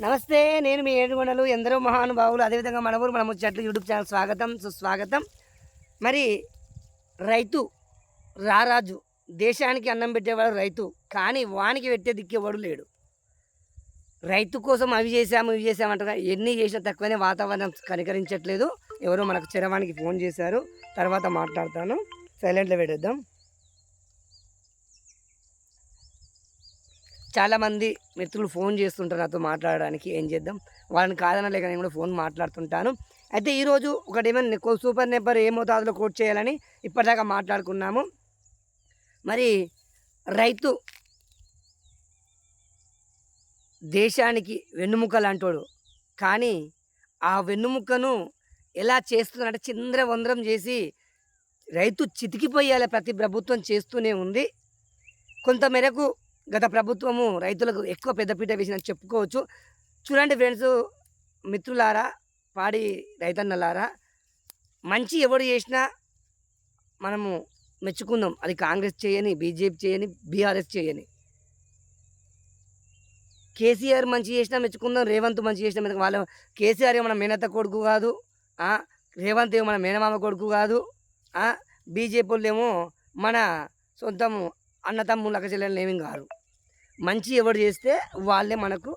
నమస్తే నేను మీ ఏడుగొండలు ఎందరో మహానుభావులు అదేవిధంగా మన ఊరు మన ముచ్చట్లు యూట్యూబ్ ఛానల్ స్వాగతం సుస్వాగతం. మరి రైతు రారాజు దేశానికి అన్నం పెట్టేవాడు రైతు కానీ వానికి పెట్టే దిక్కేవాడు లేడు. రైతు కోసం అవి చేసాము ఇవి చేసామంటారా ఎన్ని చేసినా తక్కువనే వాతావరణం కనికరించట్లేదు. ఎవరో మనకు చరవానికి ఫోన్ చేశారు తర్వాత మాట్లాడతాను. సైలెంట్లో పెట్టేద్దాం. చాలామంది మిత్రులు ఫోన్ చేస్తుంటారు నాతో మాట్లాడడానికి ఏం చేద్దాం? వాళ్ళని కాదనలేక నేను కూడా ఫోన్ మాట్లాడుతుంటాను. అయితే ఈరోజు ఒకటి ఏమైనా సూపర్ నెంబర్ ఏ మోతాదులో కోట్ చేయాలని ఇప్పటిదాకా మాట్లాడుకున్నాము. మరి రైతు దేశానికి వెన్నుముక లాంటోడు. కానీ ఆ వెన్నుముకను ఎలా చేస్తున్నాడంటే చింద్ర వందరం చేసి రైతు చితికిపోయేలా ప్రతి ప్రభుత్వం చేస్తూనే ఉంది. కొంత మేరకు గత ప్రభుత్వము రైతులకు ఎక్కువ పెద్దపీట వేసిందని చెప్పుకోవచ్చు. చూడండి ఫ్రెండ్స్ మిత్రులారా పాడి రైతన్నలారా మంచి ఎవడు చేసినా మనము మెచ్చుకుందాం. అది కాంగ్రెస్ చేయని బీజేపీ చేయని బీఆర్ఎస్ చేయని. కేసీఆర్ మంచి చేసినా మెచ్చుకుందాం రేవంత్ మంచి చేసినా మెచ్చుకు వాళ్ళ కేసీఆర్ ఏమన్నా మేనత్త కొడుకు కాదు రేవంత్ ఏమో మన మేనమామ కొడుకు కాదు బీజేపీ వాళ్ళు ఏమో మన సొంతము అన్నతమ్ములు తమ్ముళ్ళ చెల్లెలు ఏమీ కారు మంచి ఎవడు చేస్తే వాళ్ళే మనకు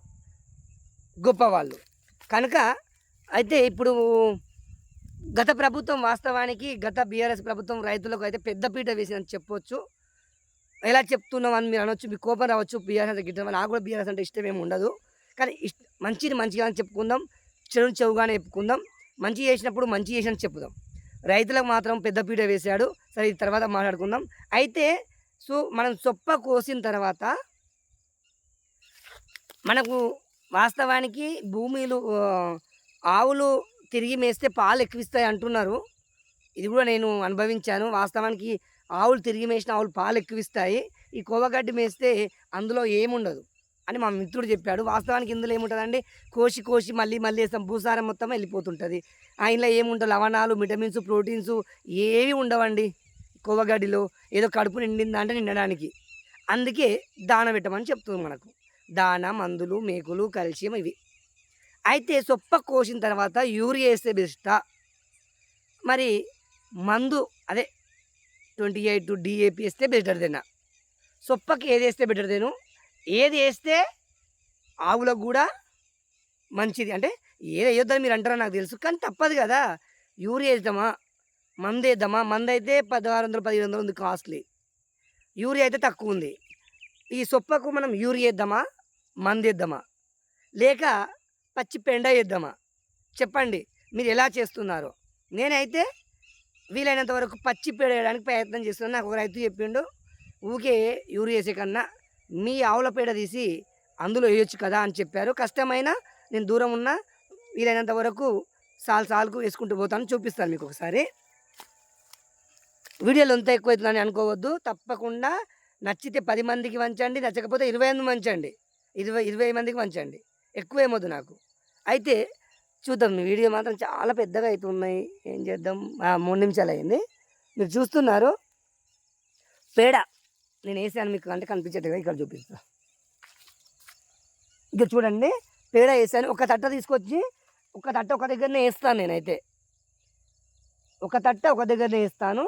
గొప్పవాళ్ళు. కనుక అయితే ఇప్పుడు గత ప్రభుత్వం వాస్తవానికి గత బీఆర్ఎస్ ప్రభుత్వం రైతులకు అయితే పెద్దపీట వేసిందని చెప్పొచ్చు. ఎలా చెప్తున్నాం అని మీరు అనొచ్చు మీ కోపం రావచ్చు బీఆర్ఎస్ గిట్టడం నాకు కూడా బీఆర్ఎస్ అంటే ఇష్టం ఏమి ఉండదు. కానీ ఇష్ట మంచిని మంచిగా అని చెప్పుకుందాం చెడు చెవుగానే చెప్పుకుందాం. మంచి చేసినప్పుడు మంచి చేసినట్టు చెప్పుదాం. రైతులకు మాత్రం పెద్దపీట వేశాడు. సరే తర్వాత మాట్లాడుకుందాం. అయితే సో మనం చొప్ప కోసిన తర్వాత మనకు వాస్తవానికి భూమిలు ఆవులు తిరిగి మేస్తే పాలు ఎక్కువిస్తాయి అంటున్నారు. ఇది కూడా నేను అనుభవించాను. వాస్తవానికి ఆవులు తిరిగి మేసిన ఆవులు పాలు ఎక్కువిస్తాయి. ఈ కోవగడ్డి మేస్తే అందులో ఏముండదు అని మా మిత్రుడు చెప్పాడు. వాస్తవానికి ఇందులో ఏముంటుందండి కోసి కోసి మళ్ళీ మళ్ళీ వేస్తాం. భూసారం మొత్తం వెళ్ళిపోతుంటుంది. ఆయనలో ఏముంటుంది లవణాలు విటమిన్స్ ప్రోటీన్స్ ఏవి ఉండవండి? కోవగడ్డిలో ఏదో కడుపు నిండిందా అంటే నిండడానికి. అందుకే దాన పెట్టమని చెప్తుంది మనకు. దాన మందులు మేకులు కాల్షియం ఇవి. అయితే సొప్ప కోసిన తర్వాత యూరియా వేస్తే బెస్టా? మరి మందు అదే ట్వంటీ ఎయిట్ డిఏపి వేస్తే బెటర్ దేనా? సొప్పకి ఏది వేస్తే బెటర్ దేను? ఏది వేస్తే ఆవులకు కూడా మంచిది? అంటే ఏది వేయొద్దని మీరు అంటారో నాకు తెలుసు కానీ తప్పదు కదా. యూరియా వేద్దామా? మందు వేద్దామా మందు అయితే పదహారు వందలు పదిహేను వందలు ఉంది కాస్ట్లీ. యూరియా అయితే తక్కువ ఉంది. ఈ సొప్పకు మనం యూరియా వేద్దామా మందు వేద్దామా? లేక పచ్చి పెండ వేద్దామా? చెప్పండి మీరు ఎలా చేస్తున్నారు. నేనైతే వీలైనంత వరకు పచ్చి పేడ వేయడానికి ప్రయత్నం చేస్తున్నాను. నాకు ఒక రైతు చెప్పిండు ఊకే యూరియా వేసే కన్నా మీ ఆవుల పేడ తీసి అందులో వేయొచ్చు కదా అని చెప్పారు. కష్టమైనా నేను దూరం ఉన్నా వీలైనంత వరకు సాల్ సాల్కు వేసుకుంటూ పోతాను చూపిస్తాను మీకు ఒకసారి. వీడియోలు ఎంత ఎక్కువ అవుతుందని అనుకోవద్దు. తప్పకుండా నచ్చితే పది మందికి వంచండి నచ్చకపోతే ఇరవై ఎనిమిది వంచండి. ఇరవై ఇరవై మందికి వంచండి. ఎక్కువ నాకు. అయితే చూద్దాం మీ వీడియో మాత్రం చాలా పెద్దగా అవుతున్నాయి ఏం చేద్దాం? ఆ, మూడు నిమిషాలు అయింది మీరు చూస్తున్నారు. పేడ. నేను వేసాను మీకు అంటే కనిపించేట్టుగా ఇక్కడ చూపిస్తా. ఇక్కడ చూడండి. పేడ వేసాను ఒక తట్ట తీసుకొచ్చి ఒక తట్ట ఒక దగ్గరనే వేస్తాను నేనైతే. ఒక తట్ట ఒక దగ్గరనే వేస్తాను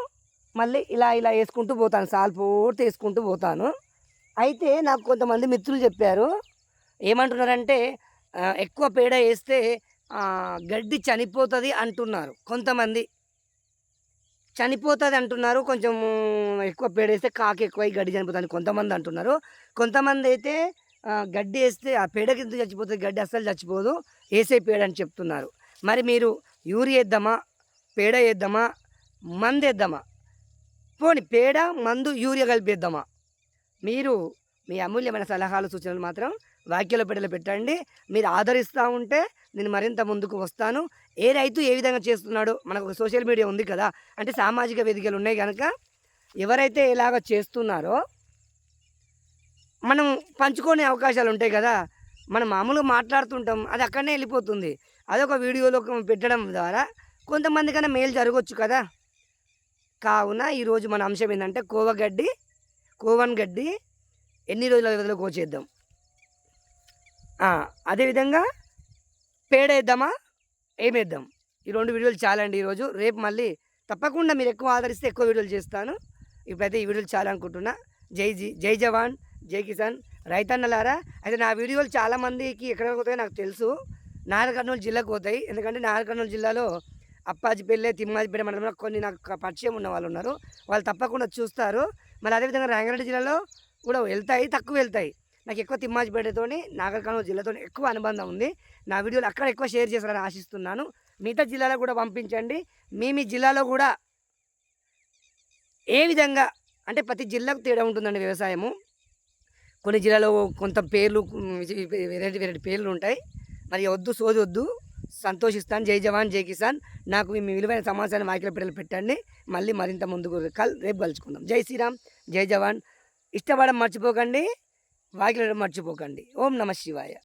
మళ్ళీ ఇలా ఇలా వేసుకుంటూ పోతాను. సాల్ పూర్తి వేసుకుంటూ పోతాను. అయితే నాకు కొంతమంది మిత్రులు చెప్పారు. ఏమంటున్నారంటే ఎక్కువ పేడ వేస్తే గడ్డి చనిపోతుంది అంటున్నారు కొంతమంది. చనిపోతుంది అంటున్నారు. కొంచెం ఎక్కువ పేడ వేస్తే కాకి ఎక్కువ గడ్డి చనిపోతుంది కొంతమంది అంటున్నారు. కొంతమంది అయితే గడ్డి వేస్తే ఆ పేడ కింద చచ్చిపోతుంది? గడ్డి అస్సలు చచ్చిపోదు. వేసే పేడ అని చెప్తున్నారు. మరి మీరు యూరియా వేద్దామా? పేడ వేద్దామా? మందేద్దామా పోని పేడ మందు యూరియా కలిపేద్దామా? మీరు మీ అమూల్యమైన సలహాలు సూచనలు మాత్రం వాక్యాల బిడ్డలు పెట్టండి. మీరు ఆదరిస్తూ ఉంటే నేను మరింత ముందుకు వస్తాను. ఏ రైతు ఏ విధంగా చేస్తున్నాడో మనకు ఒక సోషల్ మీడియా ఉంది కదా అంటే సామాజిక వేదికలు ఉన్నాయి కనుక ఎవరైతే ఇలాగ చేస్తున్నారో మనం పంచుకునే అవకాశాలు ఉంటాయి కదా మనం మామూలుగా మాట్లాడుతుంటాం అది అక్కడనే వెళ్ళిపోతుంది. అదొక వీడియోలో పెట్టడం ద్వారా కొంతమందికైనా మేలు జరగవచ్చు కదా. కావున ఈరోజు మన అంశం ఏంటంటే కోవగడ్డి కోవన్ గడ్డి ఎన్ని రోజుల వ్యవధిలో కోచేద్దాం అదేవిధంగా పేడ వేద్దామా ఏమేద్దాం? ఈ రెండు వీడియోలు చాలండి ఈరోజు. రేపు మళ్ళీ తప్పకుండా మీరు ఎక్కువ ఆదరిస్తే ఎక్కువ వీడియోలు చేస్తాను. ఇప్పుడైతే ఈ వీడియోలు చాలనుకుంటున్నా. జై జీ జై జవాన్, జై కిసాన్. రైతన్నలారా అయితే నా వీడియోలు చాలామందికి ఎక్కడ పోతాయో నాకు తెలుసు. నాగర్ కర్నూలు జిల్లాకు పోతాయి. ఎందుకంటే నాగర్ కర్నూలు జిల్లాలో అప్పాజిపల్లె, తిమ్మాజిపేట మండలంలో కొన్ని నాకు పరిచయం ఉన్న వాళ్ళు ఉన్నారు వాళ్ళు తప్పకుండా చూస్తారు. మరి అదేవిధంగా రంగారెడ్డి జిల్లాలో కూడా వెళ్తాయి. తక్కువ వెళ్తాయి. నాకు ఎక్కువ తిమ్మాజిపేటతోని, నాగర్ కర్నూలు జిల్లాతో ఎక్కువ అనుబంధం ఉంది. నా వీడియోలు అక్కడ ఎక్కువ షేర్ చేస్తారని ఆశిస్తున్నాను. మిగతా జిల్లాలో కూడా పంపించండి. మీ మీ జిల్లాలో కూడా ఏ విధంగా అంటే ప్రతి జిల్లాకు తేడా ఉంటుందండి వ్యవసాయము. కొన్ని జిల్లాలో కొంత పేర్లు వెరైటీ వెరైటీ పేర్లు ఉంటాయి. మరి వద్దు సోది వద్దు. సంతోషిస్తాను. జై జవాన్, జై కిసాన్. నాకు మీ విలువైన సమాచారాన్ని వాకిల పిల్లలు పెట్టండి. మళ్ళీ మరింత ముందుకు కల్ రేపు కలుసుకుందాం. జై శ్రీరామ్, జై జవాన్. ఇష్టపడడం మర్చిపోకండి. వాకిలడం మర్చిపోకండి. ఓం నమ శివాయ.